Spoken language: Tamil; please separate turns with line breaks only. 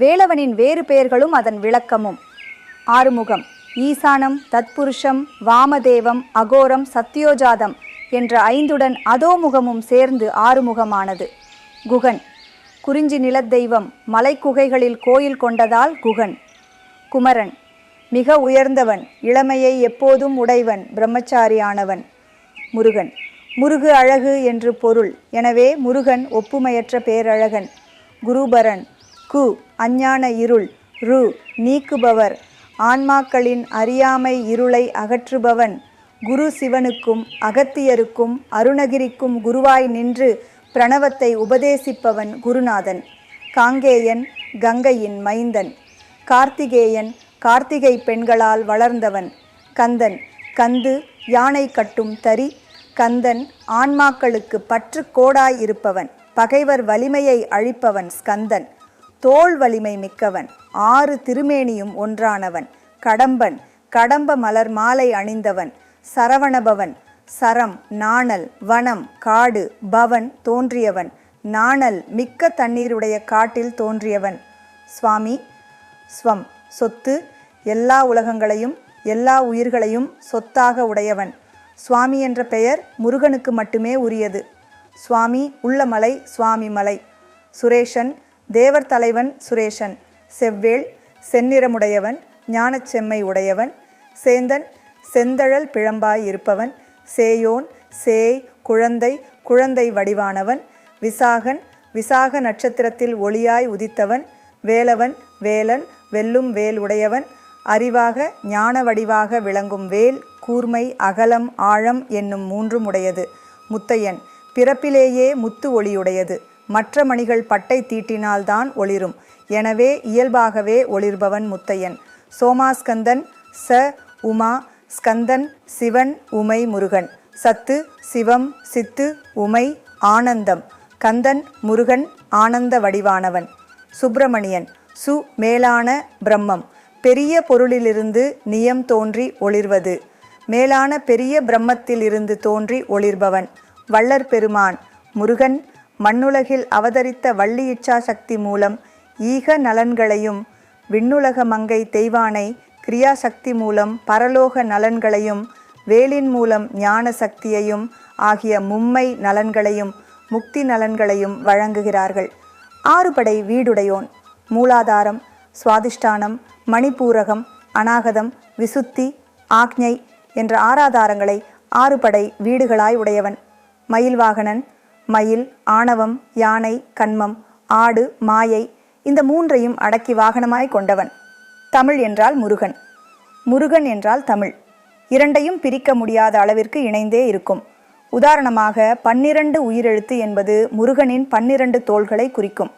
வேலவனின் வேறு பெயர்களும் அதன் விளக்கமும். ஆறுமுகம் ஈசானம் தத்புருஷம் வாமதேவம் அகோரம் சத்யோஜாதம் என்ற ஐந்துடன் அதோமுகமும் சேர்ந்து ஆறுமுகமானது. குகன் குறிஞ்சி நிலத்தெய்வம் மலைக்குகைகளில் கோயில் கொண்டதால் குகன். குமரன் மிக உயர்ந்தவன் இளமையை எப்போதும் உடைவன் பிரம்மச்சாரியானவன். முருகன் முருகு அழகு என்று பொருள். எனவே முருகன் ஒப்புமையற்ற பேரழகன். குருபரன் கு அஞ்ஞான இருள் ரு நீக்குபவர். ஆன்மாக்களின் அறியாமை இருளை அகற்றுபவன். குரு சிவனுக்கும் அகத்தியருக்கும் அருணகிரிக்கும் குருவாய் நின்று பிரணவத்தை உபதேசிப்பவன் குருநாதன். காங்கேயன் கங்கையின் மைந்தன். கார்த்திகேயன் கார்த்திகை பெண்களால் வளர்ந்தவன். கந்தன் கந்து யானை கட்டும் தறி. கந்தன் ஆன்மாக்களுக்கு பற்று கோடாய் இருப்பவன். பகைவர் வலிமையை அழிப்பவன் ஸ்கந்தன். தோள் வலிமை மிக்கவன் ஆறு திருமேனியும் ஒன்றானவன் கடம்பன் கடம்ப மலர் மாலை அணிந்தவன் சரவணபவன் சரம் நாணல் வனம் காடு பவன் தோன்றியவன் நாணல் மிக்க தண்ணீருடைய காட்டில் தோன்றியவன். சுவாமி ஸ்வம் சொத்து எல்லா உலகங்களையும் எல்லா உயிர்களையும் சொத்தாக உடையவன். சுவாமி என்ற பெயர் முருகனுக்கு மட்டுமே உரியது. சுவாமி உள்ளமலை சுவாமி மலை. சுரேஷன் தேவர் தலைவன் சுரேஷன் செவ்வேள் செந்நிறமுடையவன் ஞானச் செம்மை உடையவன் சேந்தன் செந்தழல் பிழம்பாய் இருப்பவன் சேயோன் சேய் குழந்தை குழந்தை வடிவானவன் விசாகன் விசாக நட்சத்திரத்தில் ஒளியாய் உதித்தவன் வேலவன் வேலன் வெல்லும் வேல் உடையவன் அறிவாக ஞான வடிவாக விளங்கும் வேல் கூர்மை அகலம் ஆழம் என்னும் மூன்றும் உடையது. முத்தையன் பிறப்பிலேயே முத்து ஒளியுடையது. மற்ற மணிகள் பட்டை தீட்டினால்தான் ஒளிரும். எனவே இயல்பாகவே ஒளிர்பவன் முத்தையன். சோமாஸ்கந்தன் ச உமா ஸ்கந்தன் சிவன் உமை முருகன். சத்து சிவம் சித்து உமை ஆனந்தம். கந்தன் முருகன் ஆனந்த வடிவானவன். சுப்பிரமணியன் சு மேலான பிரம்மம். பெரிய பொருளிலிருந்து நியம் தோன்றி ஒளிர்வது. மேலான பெரிய பிரம்மத்திலிருந்து தோன்றி ஒளிர்பவன். வள்ளற் பெருமான். முருகன் மண்ணுலகில் அவதரித்த வள்ளி இச்சா சக்தி மூலம் ஈக நலன்களையும் விண்ணுலக மங்கை தெய்வானை கிரியாசக்தி மூலம் பரலோக நலன்களையும் வேலின் மூலம் ஞான சக்தியையும் ஆகிய மும்மை நலன்களையும் முக்தி நலன்களையும் வழங்குகிறார்கள். ஆறுபடை வீடுடையோன் மூலாதாரம் சுவாதிஷ்டானம் மணிப்பூரகம் அநாகதம் விசுத்தி ஆக்ஞை என்ற ஆராதாரங்களை ஆறுபடை வீடுகளாய் உடையவன். மயில்வாகனன் மயில் ஆணவம் யானை கண்மம் ஆடு மாயை இந்த மூன்றையும் அடக்கி வாகனமாய் கொண்டவன். தமிழ் என்றால் முருகன். முருகன் என்றால் தமிழ். இரண்டையும் பிரிக்க முடியாத அளவிற்கு இணைந்தே இருக்கும். உதாரணமாக பன்னிரண்டு உயிரெழுத்து என்பது முருகனின் பன்னிரண்டு தோள்களை குறிக்கும்.